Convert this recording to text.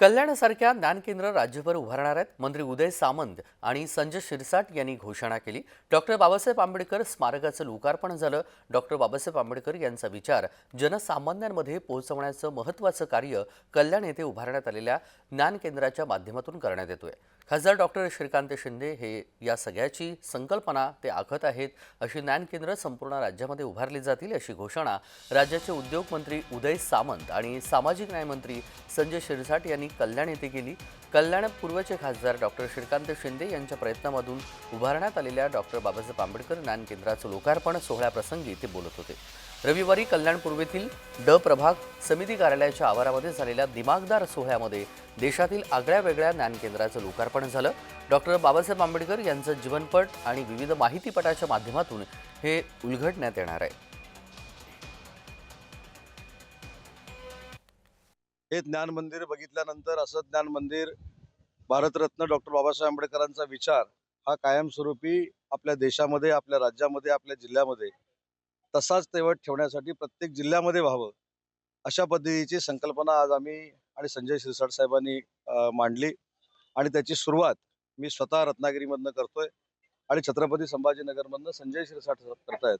कल्याणसारख्या ज्ञान केंद्र राज्यभर उभारणार आहेत. मंत्री उदय सामंत आणि संजय शिरसाट यांनी घोषणा केली. डॉक्टर बाबासाहेब आंबेडकर स्मारकाचं लोकार्पण झालं. डॉक्टर बाबासाहेब आंबेडकर यांचा विचार जनसामान्यांमध्ये पोहोचवण्याचं महत्त्वाचं कार्य कल्याण येथे उभारण्यात आलेल्या ज्ञान केंद्राच्या माध्यमातून करण्यात येतोय. खासदार डॉक्टर श्रीकांत शिंदे हे या सगळ्याची संकल्पना ते आखत आहेत अशी ज्ञान केंद्र संपूर्ण राज्यामध्ये उभारली जातील अशी घोषणा राज्याचे उद्योगमंत्री उदय सामंत आणि सामाजिक न्यायमंत्री संजय शिरसाट यांनी कल्याण येथे केली. कल्याण पूर्वचे खासदार डॉक्टर श्रीकांत शिंदे यांच्या प्रयत्नामधून उभारण्यात आलेल्या डॉक्टर बाबासाहेब आंबेडकर ज्ञान केंद्राचं लोकार्पण सोहळ्याप्रसंगी ते बोलत होते. रविवारी कल्याण पूर्वेतील ड प्रभाग समिती कार्यालयाच्या आवारामध्ये झालेल्या दिमागदार सोहळ्यामध्ये देशातील आगळ्या वेगळ्या ज्ञान केंद्राचं लोकार्पण झालं. डॉक्टर बाबासाहेब आंबेडकर यांचं जीवनपट आणि विविध माहितीपटाच्या माध्यमातून हे उलगडण्यात येणार आहे. हे ज्ञान मंदिर बघितल्यानंतर असं ज्ञान मंदिर भारतरत्न डॉक्टर बाबासाहेब आंबेडकरांचा विचार हा कायमस्वरूपी आपल्या देशामध्ये आपल्या राज्यामध्ये आपल्या जिल्ह्यामध्ये तसाच तेवट ठेवण्यासाठी प्रत्येक जिल्ह्यामध्ये व्हावं अशा पद्धतीची संकल्पना आज आम्ही आणि संजय शिरसाट साहेबांनी मांडली. आणि त्याची सुरुवात मी स्वतः रत्नागिरीमधनं करतोय आणि छत्रपती संभाजीनगरमधनं संजय शिरसाट करतायत.